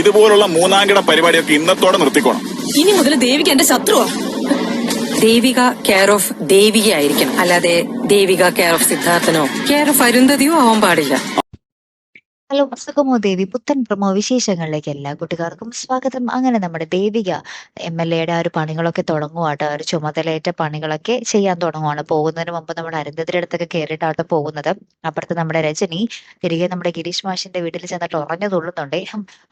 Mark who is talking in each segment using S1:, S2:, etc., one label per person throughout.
S1: ഇതുപോലുള്ള മൂന്നാംകിട പരിപാടിയൊക്കെ ഇന്നത്തോടെ നിർത്തിക്കോണം.
S2: ഇനി മുതൽ ദേവിക എന്റെ ശത്രുവാ.
S3: ദേവിക കെയർ ഓഫ് ദേവിക ആയിരിക്കണം അല്ലാതെ ദേവിക കെയർ ഓഫ് സിദ്ധാർത്ഥനോ കെയർ ഓഫ് അരുന്ധതിയോ ആവാൻ പാടില്ല.
S4: ഹലോ സുഖമോ ദേവി പുത്തൻ പ്രമോ വിശേഷങ്ങളിലേക്ക് എല്ലാ കൂട്ടുകാർക്കും സ്വാഗതം. അങ്ങനെ നമ്മുടെ ദേവിക എം എൽ എയുടെ ആ ഒരു പണികളൊക്കെ തുടങ്ങുവാട്ടോ. ഒരു ചുമതലയേറ്റ പണികളൊക്കെ ചെയ്യാൻ തുടങ്ങുവാണ്. പോകുന്നതിന് മുമ്പ് നമ്മുടെ അരുന്ധതിയുടെ അടുത്തൊക്കെ കയറിയിട്ടാട്ടോ പോകുന്നത്. അപ്പുറത്ത് നമ്മുടെ രജനി തിരികെ നമ്മുടെ ഗിരീഷ് മാഷിന്റെ വീട്ടിൽ ചെന്നിട്ട് ഉറഞ്ഞു തുള്ളുന്നുണ്ടേ.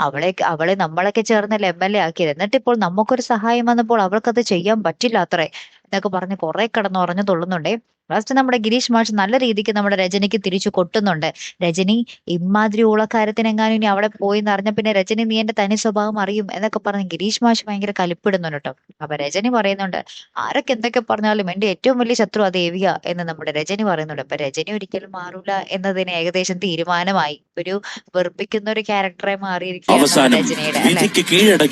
S4: അവളെ അവളെ നമ്മളൊക്കെ ചേർന്നല്ലേ എം എൽ എ ആക്കിയത് എന്നിട്ട് ഇപ്പോൾ നമുക്കൊരു സഹായം വന്നപ്പോൾ അവൾക്കത് ചെയ്യാൻ പറ്റില്ല അത്രേ എന്നൊക്കെ പറഞ്ഞ് കുറെ കിടന്ന് ഉറഞ്ഞു തുള്ളുന്നുണ്ടേ. ലാസ്റ്റ് നമ്മുടെ ഗിരീഷ് മാഷ് നല്ല രീതിക്ക് നമ്മുടെ രജനിക്ക് തിരിച്ചു കൊട്ടുന്നുണ്ട്. രജനി ഇമാതിരി ഊളക്കാരത്തിനെങ്ങാനും ഇനി അവിടെ പോയി എന്ന് അറിഞ്ഞ പിന്നെ രജനി നീ എന്റെ തനി സ്വഭാവം അറിയും എന്നൊക്കെ പറഞ്ഞ് ഗിരീഷ് മാഷ് ഭയങ്കര കലിപ്പിടുന്നുണ്ട് കേട്ടോ. അപ്പൊ രജനി പറയുന്നുണ്ട് ആരൊക്കെ എന്തൊക്കെ പറഞ്ഞാലും എന്റെ ഏറ്റവും വലിയ ശത്രു അത് ദേവിയ എന്ന് നമ്മുടെ രജനി പറയുന്നുണ്ട്. അപ്പൊ രജനി ഒരിക്കലും മാറൂല എന്നതിന് ഏകദേശം തീരുമാനമായി. ഒരു വെറുപ്പിക്കുന്ന ഒരു ക്യാരക്ടറെ മാറിയിരിക്കുകയാണ് രജനിയുടെ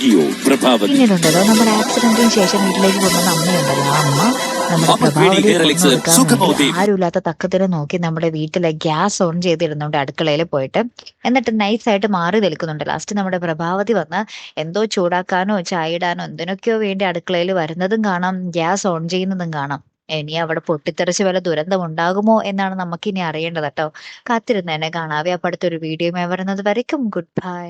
S4: പിന്നീടുണ്ടല്ലോ നമ്മുടെ ആക്സിഡന്റിന് ശേഷം വീട്ടിലേക്ക് കൊണ്ടുവന്ന അമ്മയുണ്ടല്ലോ. അമ്മ ആരുമില്ലാത്ത തക്കത്തിന് നോക്കി നമ്മുടെ വീട്ടിലെ ഗ്യാസ് ഓൺ ചെയ്തിരുന്നുണ്ട് അടുക്കളയിൽ പോയിട്ട് എന്നിട്ട് നൈസായിട്ട് മാറി നിൽക്കുന്നുണ്ട്. ലാസ്റ്റ് നമ്മുടെ പ്രഭാവതി വന്ന് എന്തോ ചൂടാക്കാനോ ചായ ഇടാനോ എന്തിനൊക്കെയോ വേണ്ടി അടുക്കളയിൽ വരുന്നതും കാണാം ഗ്യാസ് ഓൺ ചെയ്യുന്നതും കാണാം. ഇനി അവിടെ പൊട്ടിത്തെറിച്ച് വല്ല ദുരന്തം ഉണ്ടാകുമോ എന്നാണ് നമുക്കിനി അറിയേണ്ടത് കേട്ടോ. കാത്തിരുന്ന് എന്നെ കാണാവേ. അപ്പടുത്തൊരു വീഡിയോ മേ വരുന്നത് വരയ്ക്കും. Good bye